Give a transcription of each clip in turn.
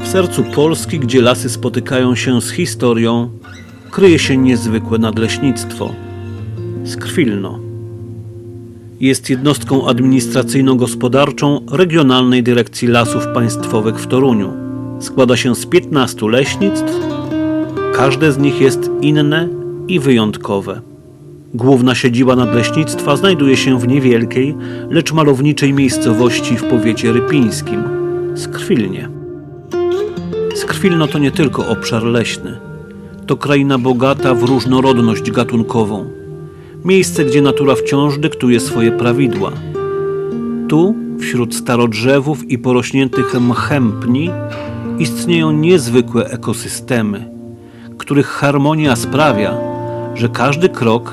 W sercu Polski, gdzie lasy spotykają się z historią, kryje się niezwykłe nadleśnictwo. Skrwilno. Jest jednostką administracyjno-gospodarczą Regionalnej Dyrekcji Lasów Państwowych w Toruniu. Składa się z 15 leśnictw. Każde z nich jest inne i wyjątkowe. Główna siedziba nadleśnictwa znajduje się w niewielkiej, lecz malowniczej miejscowości w powiecie rypińskim Skrwilnie. Skrwilno to nie tylko obszar leśny. To kraina bogata w różnorodność gatunkową. Miejsce, gdzie natura wciąż dyktuje swoje prawidła. Tu, wśród starodrzewów i porośniętych mchem pni, istnieją niezwykłe ekosystemy, których harmonia sprawia, że każdy krok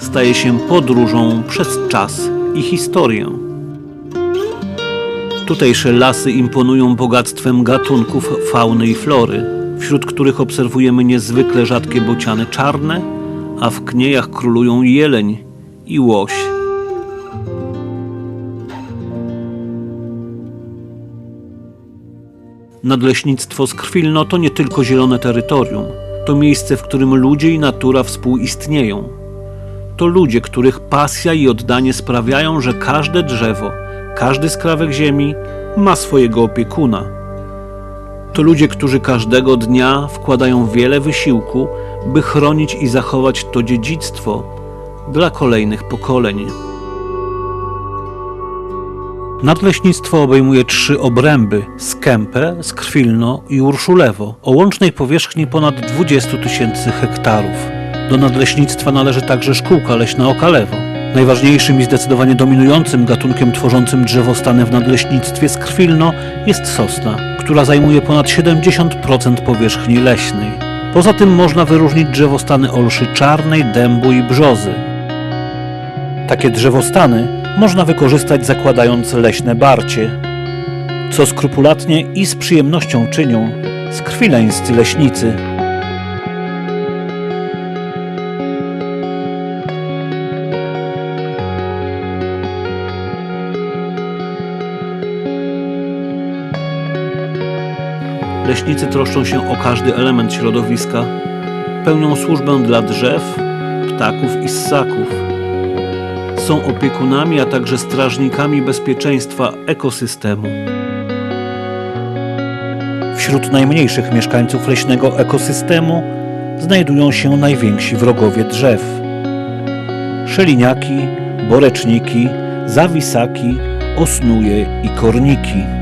staje się podróżą przez czas i historię. Tutejsze lasy imponują bogactwem gatunków fauny i flory, wśród których obserwujemy niezwykle rzadkie bociany czarne, a w kniejach królują jeleń i łoś. Nadleśnictwo Skrwilno to nie tylko zielone terytorium, to miejsce, w którym ludzie i natura współistnieją. To ludzie, których pasja i oddanie sprawiają, że każde drzewo, każdy skrawek ziemi ma swojego opiekuna. To ludzie, którzy każdego dnia wkładają wiele wysiłku, by chronić i zachować to dziedzictwo dla kolejnych pokoleń. Nadleśnictwo obejmuje trzy obręby: Skępę, Skrwilno i Urszulewo, o łącznej powierzchni ponad 20 tysięcy hektarów. Do nadleśnictwa należy także szkółka leśna Okalewo. Najważniejszym i zdecydowanie dominującym gatunkiem tworzącym drzewostany w nadleśnictwie Skrwilno jest sosna, która zajmuje ponad 70% powierzchni leśnej. Poza tym można wyróżnić drzewostany olszy czarnej, dębu i brzozy. Takie drzewostany można wykorzystać zakładając leśne barcie, co skrupulatnie i z przyjemnością czynią skrwileńscy leśnicy. Leśnicy troszczą się o każdy element środowiska, pełnią służbę dla drzew, ptaków i ssaków. Są opiekunami, a także strażnikami bezpieczeństwa ekosystemu. Wśród najmniejszych mieszkańców leśnego ekosystemu znajdują się najwięksi wrogowie drzew. Szeliniaki, boreczniki, zawisaki, osnuje i korniki.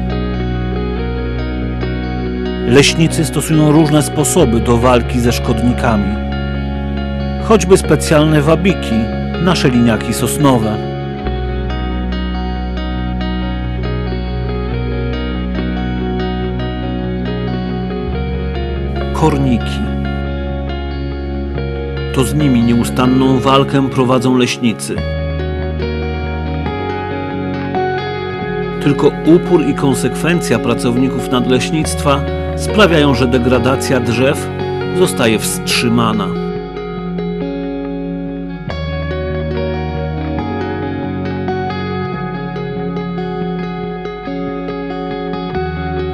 Leśnicy stosują różne sposoby do walki ze szkodnikami. Choćby specjalne wabiki na szeliniaki sosnowe. Korniki. To z nimi nieustanną walkę prowadzą leśnicy. Tylko upór i konsekwencja pracowników nadleśnictwa sprawiają, że degradacja drzew zostaje wstrzymana.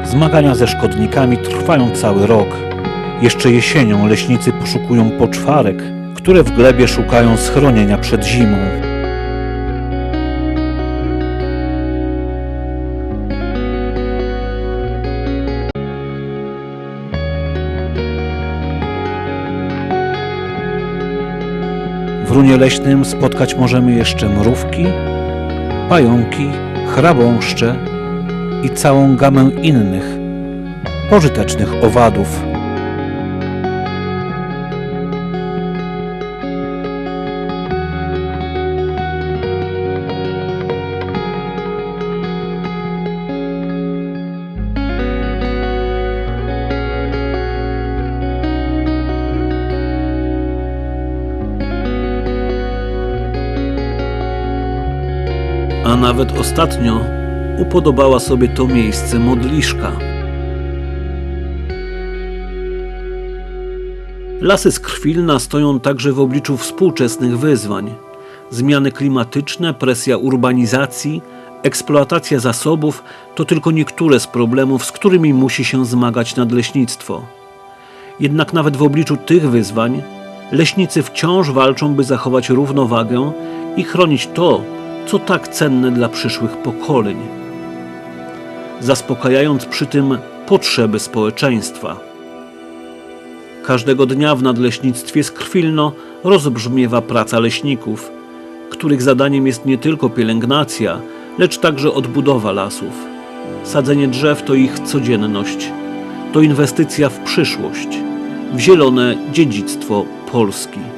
Zmagania ze szkodnikami trwają cały rok. Jeszcze jesienią leśnicy poszukują poczwarek, które w glebie szukają schronienia przed zimą. W runie leśnym spotkać możemy jeszcze mrówki, pająki, chrabąszcze i całą gamę innych pożytecznych owadów. A nawet ostatnio upodobała sobie to miejsce modliszka. Lasy Skrwilna stoją także w obliczu współczesnych wyzwań. Zmiany klimatyczne, presja urbanizacji, Eksploatacja zasobów to tylko niektóre z problemów, z którymi musi się zmagać nadleśnictwo. Jednak nawet w obliczu tych wyzwań leśnicy wciąż walczą, by zachować równowagę i chronić to, co tak cenne dla przyszłych pokoleń, zaspokajając przy tym potrzeby społeczeństwa. Każdego dnia w nadleśnictwie Skrwilno rozbrzmiewa praca leśników, których zadaniem jest nie tylko pielęgnacja, lecz także odbudowa lasów. Sadzenie drzew to ich codzienność, to inwestycja w przyszłość, w zielone dziedzictwo Polski.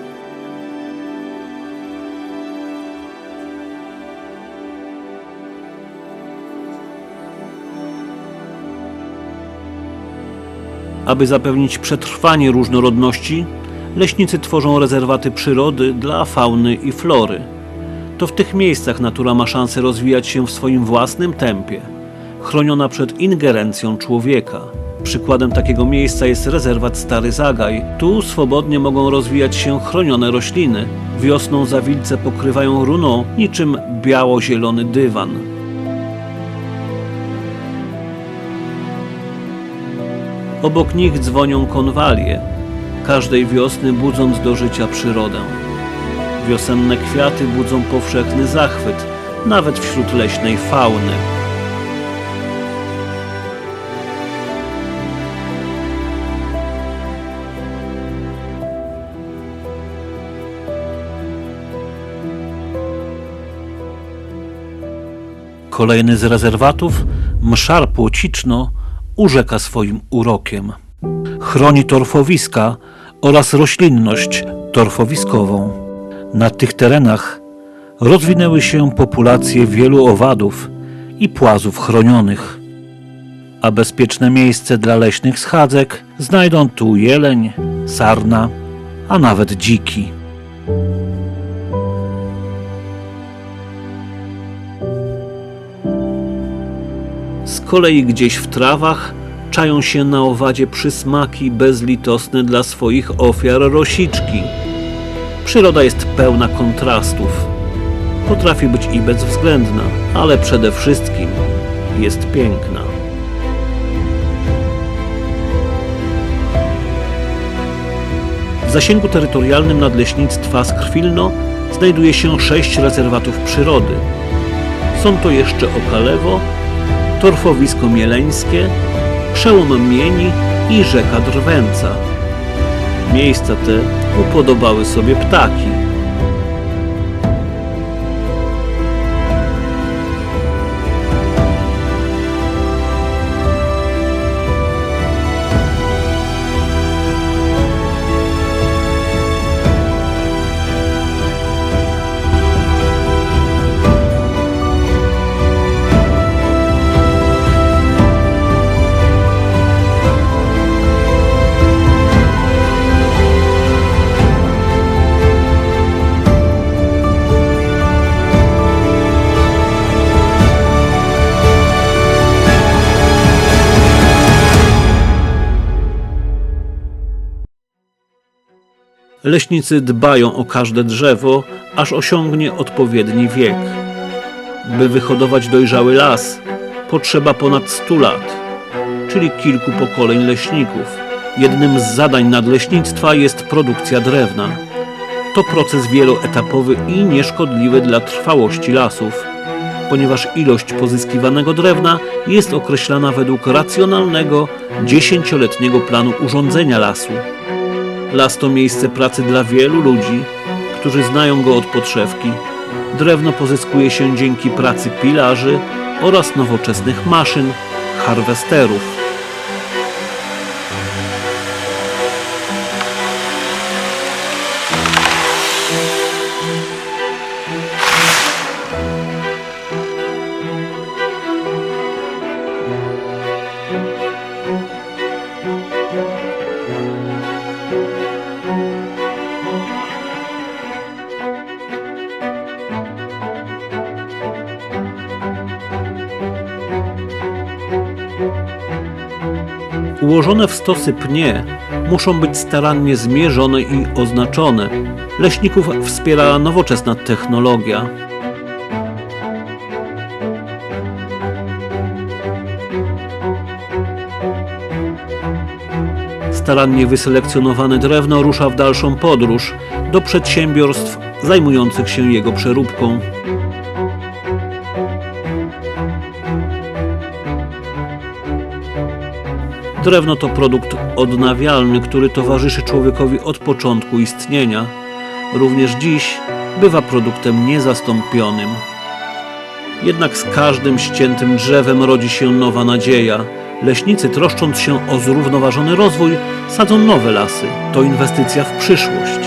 Aby zapewnić przetrwanie różnorodności, leśnicy tworzą rezerwaty przyrody dla fauny i flory. To w tych miejscach natura ma szansę rozwijać się w swoim własnym tempie, chroniona przed ingerencją człowieka. Przykładem takiego miejsca jest rezerwat Stary Zagaj. Tu swobodnie mogą rozwijać się chronione rośliny. Wiosną zawilce pokrywają runą niczym biało-zielony dywan. Obok nich dzwonią konwalie, każdej wiosny budząc do życia przyrodę. Wiosenne kwiaty budzą powszechny zachwyt, nawet wśród leśnej fauny. Kolejny z rezerwatów, Mszar Płociczno, urzeka swoim urokiem. Chroni torfowiska oraz roślinność torfowiskową. Na tych terenach rozwinęły się populacje wielu owadów i płazów chronionych, a bezpieczne miejsce dla leśnych schadzek znajdą tu jeleń, sarna, a nawet dziki. Kolei gdzieś w trawach czają się na owadzie przysmaki bezlitosne dla swoich ofiar rosiczki. Przyroda jest pełna kontrastów. Potrafi być i bezwzględna, ale przede wszystkim jest piękna. W zasięgu terytorialnym Nadleśnictwa Skrwilno znajduje się sześć rezerwatów przyrody. Są to jeszcze Okalewo, Torfowisko Mieleńskie, Przełom Mieni i rzeka Drwęca. Miejsca te upodobały sobie ptaki. Leśnicy dbają o każde drzewo, aż osiągnie odpowiedni wiek. By wyhodować dojrzały las, potrzeba ponad 100 lat, czyli kilku pokoleń leśników. Jednym z zadań nadleśnictwa jest produkcja drewna. To proces wieloetapowy i nieszkodliwy dla trwałości lasów, ponieważ ilość pozyskiwanego drewna jest określana według racjonalnego, dziesięcioletniego planu urządzenia lasu. Las to miejsce pracy dla wielu ludzi, którzy znają go od podszewki. Drewno pozyskuje się dzięki pracy pilarzy oraz nowoczesnych maszyn, harwesterów. Ułożone w stosy pnie muszą być starannie zmierzone i oznaczone. Leśników wspiera nowoczesna technologia. Starannie wyselekcjonowane drewno rusza w dalszą podróż do przedsiębiorstw zajmujących się jego przeróbką. Drewno to produkt odnawialny, który towarzyszy człowiekowi od początku istnienia. Również dziś bywa produktem niezastąpionym. Jednak z każdym ściętym drzewem rodzi się nowa nadzieja. Leśnicy, troszcząc się o zrównoważony rozwój, sadzą nowe lasy. To inwestycja w przyszłość.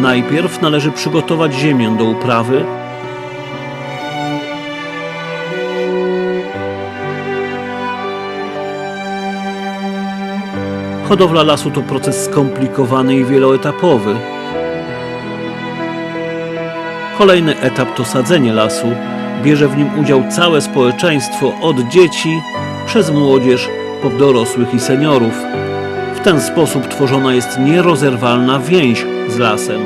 Najpierw należy przygotować ziemię do uprawy, Hodowla lasu to proces skomplikowany i wieloetapowy. Kolejny etap to sadzenie lasu. Bierze w nim udział całe społeczeństwo, od dzieci przez młodzież po dorosłych i seniorów. W ten sposób tworzona jest nierozerwalna więź z lasem.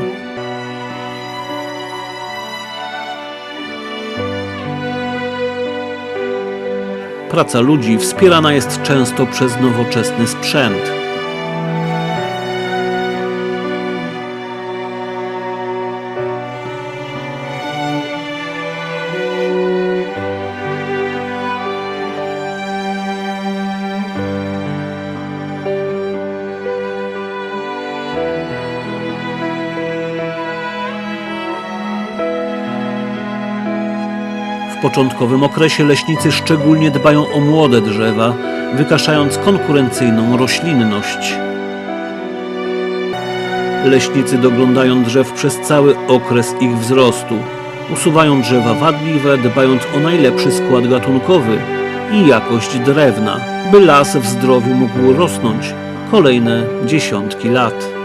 Praca ludzi wspierana jest często przez nowoczesny sprzęt. Początkowym okresie leśnicy szczególnie dbają o młode drzewa, wykaszając konkurencyjną roślinność. Leśnicy doglądają drzew przez cały okres ich wzrostu. Usuwają drzewa wadliwe, dbając o najlepszy skład gatunkowy i jakość drewna, by las w zdrowiu mógł rosnąć kolejne dziesiątki lat.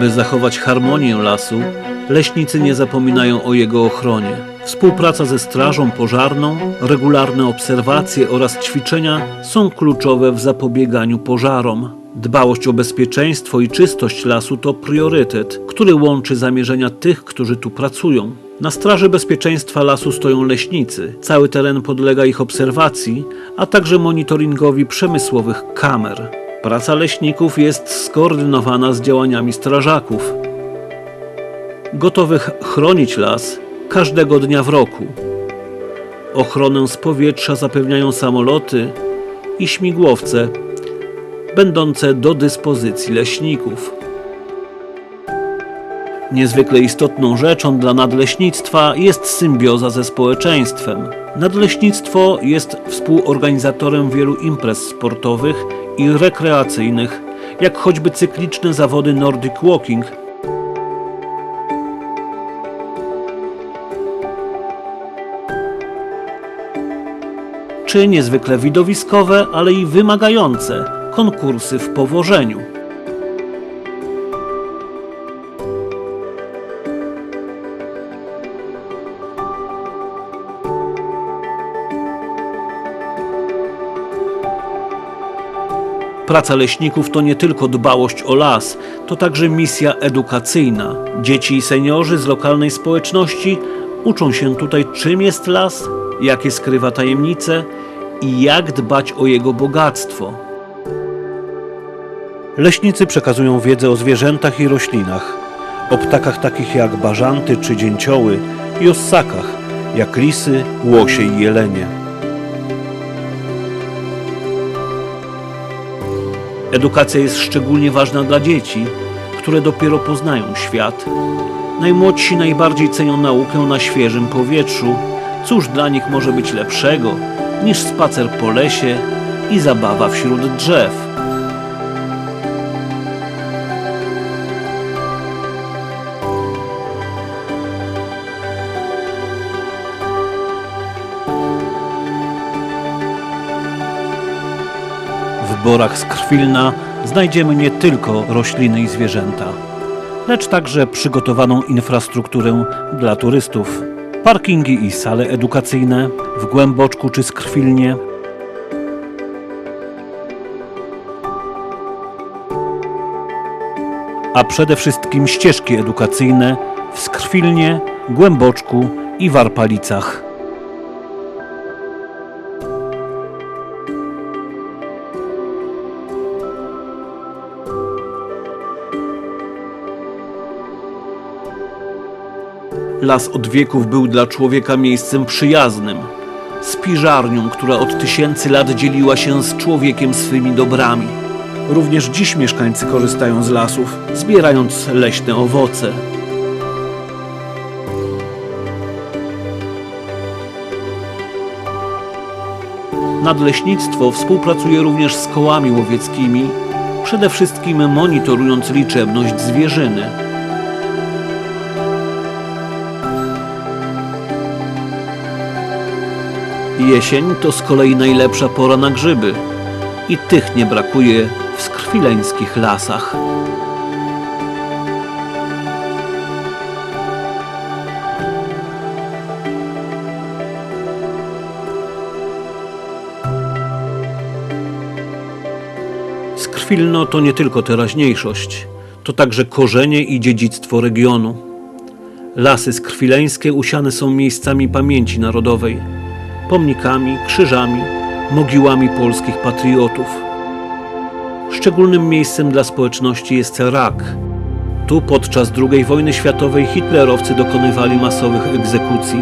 Aby zachować harmonię lasu, leśnicy nie zapominają o jego ochronie. Współpraca ze strażą pożarną, regularne obserwacje oraz ćwiczenia są kluczowe w zapobieganiu pożarom. Dbałość o bezpieczeństwo i czystość lasu to priorytet, który łączy zamierzenia tych, którzy tu pracują. Na straży bezpieczeństwa lasu stoją leśnicy. Cały teren podlega ich obserwacji, a także monitoringowi przemysłowych kamer. Praca leśników jest skoordynowana z działaniami strażaków, gotowych chronić las każdego dnia w roku. Ochronę z powietrza zapewniają samoloty i śmigłowce będące do dyspozycji leśników. Niezwykle istotną rzeczą dla nadleśnictwa jest symbioza ze społeczeństwem. Nadleśnictwo jest współorganizatorem wielu imprez sportowych i rekreacyjnych, jak choćby cykliczne zawody Nordic Walking, czy niezwykle widowiskowe, ale i wymagające konkursy w powożeniu. Praca leśników to nie tylko dbałość o las, to także misja edukacyjna. Dzieci i seniorzy z lokalnej społeczności uczą się tutaj, czym jest las, jakie skrywa tajemnice i jak dbać o jego bogactwo. Leśnicy przekazują wiedzę o zwierzętach i roślinach, o ptakach takich jak bażanty czy dzięcioły i o ssakach, jak lisy, łosie i jelenie. Edukacja jest szczególnie ważna dla dzieci, które dopiero poznają świat. Najmłodsi najbardziej cenią naukę na świeżym powietrzu. Cóż dla nich może być lepszego niż spacer po lesie i zabawa wśród drzew? borach z Krwilna znajdziemy nie tylko rośliny i zwierzęta, lecz także przygotowaną infrastrukturę dla turystów. Parkingi i sale edukacyjne w Głęboczku czy Skrwilnie, a przede wszystkim ścieżki edukacyjne w Skrwilnie, Głęboczku i Warpalicach. Las od wieków był dla człowieka miejscem przyjaznym, spiżarnią, która od tysięcy lat dzieliła się z człowiekiem swymi dobrami. Również dziś mieszkańcy korzystają z lasów, zbierając leśne owoce. Nadleśnictwo współpracuje również z kołami łowieckimi, przede wszystkim monitorując liczebność zwierzyny. Jesień to z kolei najlepsza pora na grzyby i tych nie brakuje w skrwileńskich lasach. Skrwilno to nie tylko teraźniejszość, to także korzenie i dziedzictwo regionu. Lasy skrwileńskie usiane są miejscami pamięci narodowej, pomnikami, krzyżami, mogiłami polskich patriotów. Szczególnym miejscem dla społeczności jest Rak. Tu podczas II wojny światowej hitlerowcy dokonywali masowych egzekucji.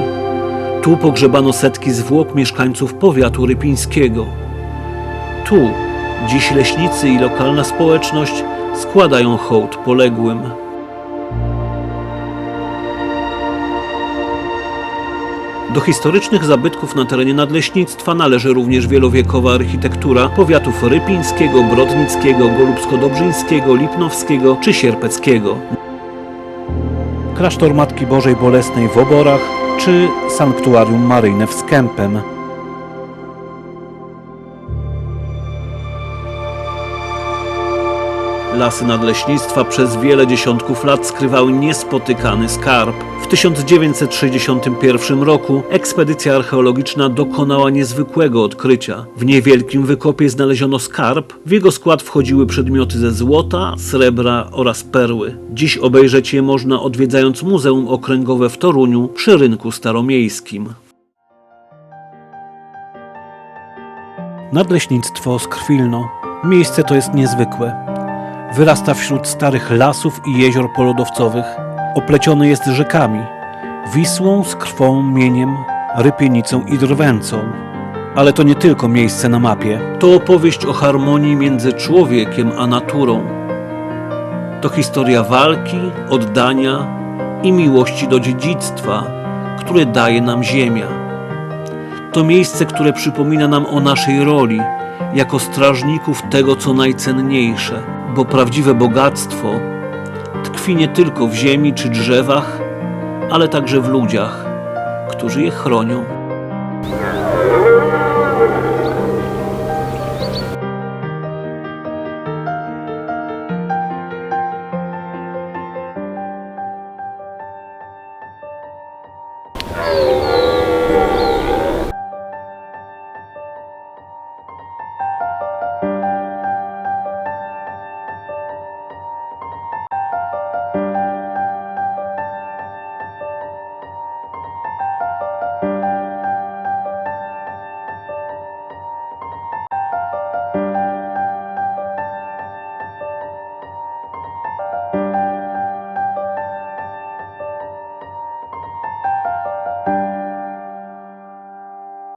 Tu pogrzebano setki zwłok mieszkańców powiatu rypińskiego. Tu dziś leśnicy i lokalna społeczność składają hołd poległym. Do historycznych zabytków na terenie nadleśnictwa należy również wielowiekowa architektura powiatów rypińskiego, brodnickiego, golubsko-dobrzyńskiego, lipnowskiego czy sierpeckiego. Klasztor Matki Bożej Bolesnej w Oborach czy Sanktuarium Maryjne w Skępem. Lasy nadleśnictwa przez wiele dziesiątków lat skrywały niespotykany skarb. W 1961 roku ekspedycja archeologiczna dokonała niezwykłego odkrycia. W niewielkim wykopie znaleziono skarb. W jego skład wchodziły przedmioty ze złota, srebra oraz perły. Dziś obejrzeć je można odwiedzając Muzeum Okręgowe w Toruniu przy rynku staromiejskim. Nadleśnictwo Skrwilno. Miejsce to jest niezwykłe. Wyrasta wśród starych lasów i jezior polodowcowych. Opleciony jest rzekami. Wisłą, Skrwą, Mieniem, Rypienicą i Drwęcą. Ale to nie tylko miejsce na mapie. To opowieść o harmonii między człowiekiem a naturą. To historia walki, oddania i miłości do dziedzictwa, które daje nam Ziemia. To miejsce, które przypomina nam o naszej roli jako strażników tego, co najcenniejsze, bo prawdziwe bogactwo tkwi nie tylko w ziemi czy drzewach, ale także w ludziach, którzy je chronią.